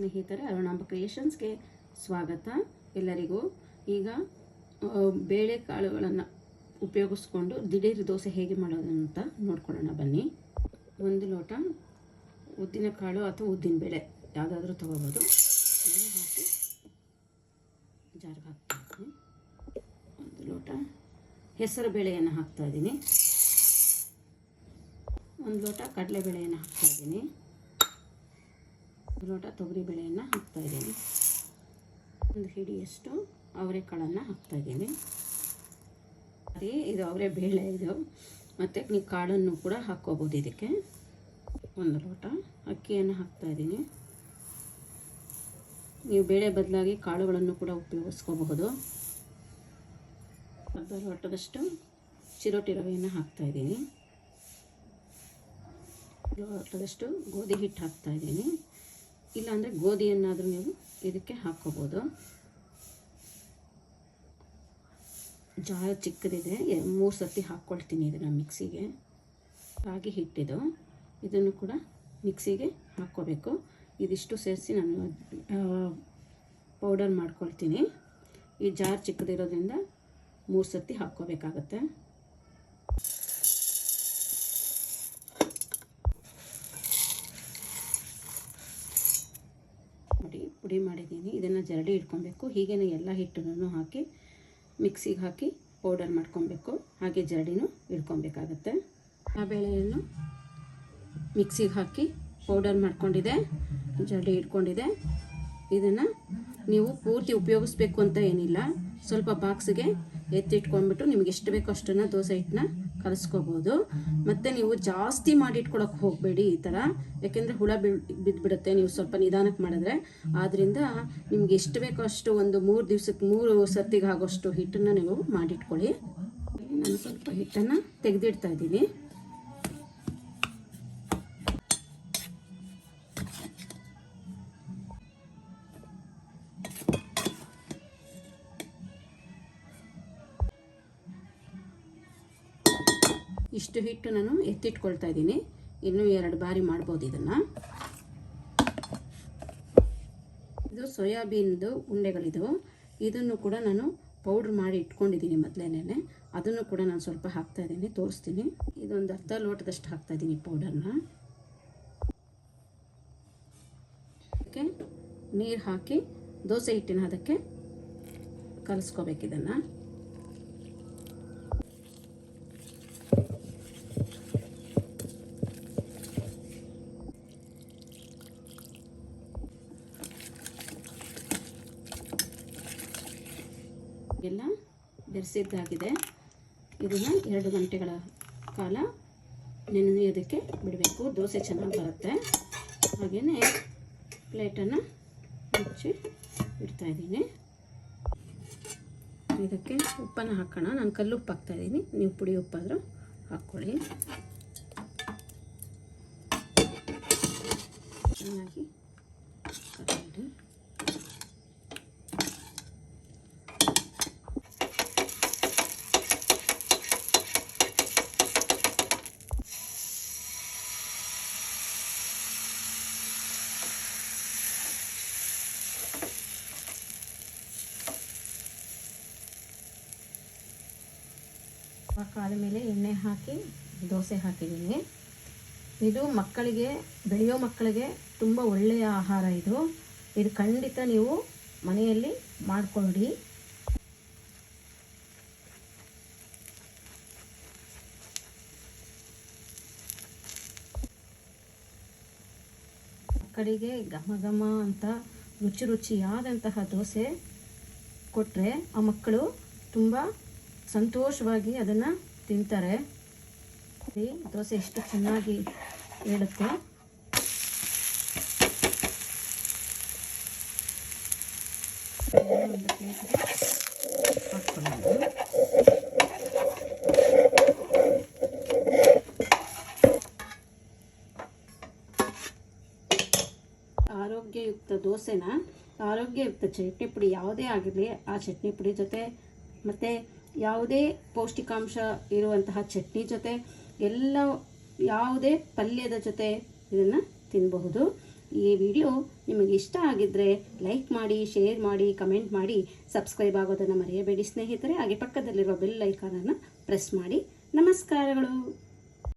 ಸ್ನೇಹಿತರೆ, ಅರುಣಾಂಬ ಕ್ರಿಯೇಷನ್ಸ್ಗೆ ಸ್ವಾಗತ. ಎಲ್ಲರಿಗೂ ಈಗ ಬೇಳೆಕಾಳುಗಳನ್ನು ಉಪಯೋಗಿಸ್ಕೊಂಡು ದಿಢೀರ್ ದೋಸೆ ಹೇಗೆ ಮಾಡೋದು ಅಂತ ನೋಡ್ಕೊಳ್ಳೋಣ, ಬನ್ನಿ. ಒಂದು ಲೋಟ ಉದ್ದಿನ ಕಾಳು ಅಥವಾ ಉದ್ದಿನ ಬೇಳೆ ಯಾವುದಾದ್ರೂ ತೊಗೋಬೋದು. ಹಾಕಿ ಜಾರ್ಗೆ ಹಾಕ್ತೀನಿ ಒಂದು ಲೋಟ ಹೆಸರು ಬೇಳೆಯನ್ನು ಹಾಕ್ತಾಯಿದ್ದೀನಿ. ಒಂದು ಲೋಟ ಕಡಲೆಬೇಳೆಯನ್ನು ಹಾಕ್ತಾ ಇದ್ದೀನಿ ಒಂದು ಲೋಟ ತೊಗರಿ ಬೇಳೆಯನ್ನು ಹಾಕ್ತಾ ಇದ್ದೀನಿ. ಒಂದು ಹಿಡಿಯಷ್ಟು ಅವರೆಕಾಳನ್ನು ಹಾಕ್ತಾ ಇದ್ದೀನಿ. ಅದೇ ಇದು ಅವರೆ ಬೇಳೆ ಇದು. ಮತ್ತು ನೀವು ಕಾಳನ್ನು ಕೂಡ ಹಾಕ್ಕೋಬೋದು ಇದಕ್ಕೆ. ಒಂದು ಲೋಟ ಅಕ್ಕಿಯನ್ನು ಹಾಕ್ತಾ ಇದ್ದೀನಿ. ನೀವು ಬೇಳೆ ಬದಲಾಗಿ ಕಾಳುಗಳನ್ನು ಕೂಡ ಉಪಯೋಗಿಸ್ಕೋಬಹುದು. ಅರ್ಧ ಲೋಟದಷ್ಟು ಚಿರೋಟಿ ರವೆಯನ್ನು ಹಾಕ್ತಾ ಇದ್ದೀನಿ. ಲೋಟದಷ್ಟು ಗೋಧಿ ಹಿಟ್ಟು ಹಾಕ್ತಾ ಇದ್ದೀನಿ. ಇಲ್ಲಾಂದರೆ ಗೋಧಿಯನ್ನಾದರೂ ನೀವು ಇದಕ್ಕೆ ಹಾಕ್ಕೋಬೋದು. ಜಾ ಚಿಕ್ಕದಿದೆ ಮೂರು ಸರ್ತಿ ಹಾಕ್ಕೊಳ್ತೀನಿ ಇದನ್ನು ಮಿಕ್ಸಿಗೆ. ರಾಗಿ ಹಿಟ್ಟಿದು. ಇದನ್ನು ಕೂಡ ಮಿಕ್ಸಿಗೆ ಹಾಕ್ಕೋಬೇಕು. ಇದಿಷ್ಟು ಸೇರಿಸಿ ನಾನು ಪೌಡರ್ ಮಾಡ್ಕೊಳ್ತೀನಿ. ಈ ಜಾರ್ ಚಿಕ್ಕದಿರೋದ್ರಿಂದ ಮೂರು ಸರ್ತಿ ಹಾಕ್ಕೋಬೇಕಾಗತ್ತೆ. ಪುಡಿ ಮಾಡಿದ್ದೀನಿ. ಇದನ್ನು ಜರಡಿ ಇಟ್ಕೊಬೇಕು. ಹೀಗೇ ಎಲ್ಲ ಹಿಟ್ಟನ್ನು ಹಾಕಿ, ಮಿಕ್ಸಿಗೆ ಹಾಕಿ ಪೌಡರ್ ಮಾಡ್ಕೊಬೇಕು. ಹಾಗೆ ಜರಡಿನೂ ಇಟ್ಕೊಬೇಕಾಗತ್ತೆ. ಆ ಬೇಳೆಯನ್ನು ಮಿಕ್ಸಿಗೆ ಹಾಕಿ ಪೌಡರ್ ಮಾಡ್ಕೊಂಡಿದೆ, ಜರಡಿ ಇಟ್ಕೊಂಡಿದೆ. ಇದನ್ನು ನೀವು ಪೂರ್ತಿ ಉಪಯೋಗಿಸ್ಬೇಕು ಅಂತ ಏನಿಲ್ಲ. ಸ್ವಲ್ಪ ಬಾಕ್ಸಿಗೆ ಎತ್ತಿಟ್ಕೊಂಡ್ಬಿಟ್ಟು ನಿಮ್ಗೆ ಎಷ್ಟು ಬೇಕೋ ಅಷ್ಟನ್ನು ದೋಸೆ ಹಿಟ್ಟನ್ನ ಕಲಿಸ್ಕೋಬೋದು. ಮತ್ತು ನೀವು ಜಾಸ್ತಿ ಮಾಡಿಟ್ಕೊಳಕ್ಕೆ ಹೋಗಬೇಡಿ ಈ ಥರ ಯಾಕೆಂದರೆ ಹುಳ ಬಿದ್ದುಬಿಡುತ್ತೆ ನೀವು ಸ್ವಲ್ಪ ನಿಧಾನಕ್ಕೆ ಮಾಡಿದ್ರೆ. ಆದ್ದರಿಂದ ನಿಮ್ಗೆ ಎಷ್ಟು ಬೇಕೋ ಅಷ್ಟು ಒಂದು ಮೂರು ದಿವ್ಸಕ್ಕೆ ಮೂರು ಸರ್ತಿಗೆ ಆಗೋಷ್ಟು ಹಿಟ್ಟನ್ನು ನೀವು ಮಾಡಿಟ್ಕೊಳ್ಳಿ ನಾನು ಸ್ವಲ್ಪ ಹಿಟ್ಟನ್ನು ತೆಗೆದಿಡ್ತಾ ಇದ್ದೀನಿ. ಇಷ್ಟು ಹಿಟ್ಟು ನಾನು ಎತ್ತಿಟ್ಕೊಳ್ತಾ ಇದ್ದೀನಿ. ಇನ್ನೂ ಎರಡು ಬಾರಿ ಮಾಡ್ಬೋದು ಇದನ್ನು. ಇದು ಸೋಯಾಬೀನ್ದು ಉಂಡೆಗಳಿದು ಇದನ್ನು ಕೂಡ ನಾನು ಪೌಡ್ರ್ ಮಾಡಿ ಇಟ್ಕೊಂಡಿದ್ದೀನಿ ಮೊದಲೇನೆ ಅದನ್ನು ಕೂಡ ನಾನು ಸ್ವಲ್ಪ ಹಾಕ್ತಾ ಇದ್ದೀನಿ, ತೋರಿಸ್ತೀನಿ. ಇದೊಂದು ಅರ್ಧ ಲೋಟದಷ್ಟು ಹಾಕ್ತಾ ಇದ್ದೀನಿ ಪೌಡರ್ನ. ಅದಕ್ಕೆ ನೀರು ಹಾಕಿ, ದೋಸೆ ಹಿಟ್ಟಿನ ಅದಕ್ಕೆ ಕಲಿಸ್ಕೋಬೇಕು ಇದನ್ನು. ಎಲ್ಲ ಬೆರೆಸಿದ್ದಾಗಿದೆ. ಇದನ್ನು ಎರಡು ಗಂಟೆಗಳ ಕಾಲ ನೆನೆಯೋದಕ್ಕೆ ಬಿಡಬೇಕು. ದೋಸೆ ಚೆನ್ನಾಗಿ ಬರುತ್ತೆ. ಹಾಗೆಯೇ ಪ್ಲೇಟನ್ನು ಮುಚ್ಚಿ ಇಡ್ತಾಯಿದ್ದೀನಿ ಇದಕ್ಕೆ ಉಪ್ಪನ್ನು ಹಾಕೋಣ. ನಾನು ಕಲ್ಲು ಉಪ್ಪು ಹಾಕ್ತಾಯಿದ್ದೀನಿ ನೀವು ಪುಡಿ ಉಪ್ಪಾದರೂ ಹಾಕ್ಕೊಳ್ಳಿ. ಚೆನ್ನಾಗಿ ಕಾದ ಮೇಲೆ ಎಣ್ಣೆ ಹಾಕಿ, ದೋಸೆ ಹಾಕಿದ್ದೀನಿ. ಇದು ಮಕ್ಕಳಿಗೆ, ಬೆಳೆಯೋ ಮಕ್ಕಳಿಗೆ ತುಂಬ ಒಳ್ಳೆಯ ಆಹಾರ ಇದು. ಇದು ಖಂಡಿತ ನೀವು ಮನೆಯಲ್ಲಿ ಮಾಡಿಕೊಳ್ಳಿ. ಮಕ್ಕಳಿಗೆ ಘಮ ಘಮ ಅಂತ, ರುಚಿ ರುಚಿಯಾದಂತಹ ದೋಸೆ ಕೊಟ್ಟರೆ ಆ ಮಕ್ಕಳು ತುಂಬ ಸಂತೋಷವಾಗಿ ಅದನ್ನು ತಿಂತಾರೆ. ದೋಸೆ ಎಷ್ಟು ಚೆನ್ನಾಗಿ ಹೇಳುತ್ತೆ. ಆರೋಗ್ಯಯುಕ್ತ ದೋಸೆನ ಆರೋಗ್ಯಯುಕ್ತ ಚಟ್ನಿ ಪುಡಿ ಯಾವುದೇ ಆಗಿರಲಿ, ಆ ಚಟ್ನಿ ಪುಡಿ ಜೊತೆ ಮತ್ತು ಯಾವುದೇ ಪೌಷ್ಟಿಕಾಂಶ ಇರುವಂತಹ ಚಟ್ನಿ ಜೊತೆ, ಎಲ್ಲ ಯಾವುದೇ ಪಲ್ಯದ ಜೊತೆ ಇದನ್ನು ತಿನ್ನಬಹುದು ಈ ವಿಡಿಯೋ ನಿಮಗೆ ಇಷ್ಟ ಆಗಿದ್ದರೆ ಲೈಕ್ ಮಾಡಿ, ಶೇರ್ ಮಾಡಿ, ಕಮೆಂಟ್ ಮಾಡಿ. ಸಬ್ಸ್ಕ್ರೈಬ್ ಆಗೋದನ್ನು ಮರೆಯಬೇಡಿ ಸ್ನೇಹಿತರೆ. ಹಾಗೆ ಪಕ್ಕದಲ್ಲಿರುವ ಬೆಲ್ ಐಕಾನನ್ನು ಪ್ರೆಸ್ ಮಾಡಿ. ನಮಸ್ಕಾರಗಳು.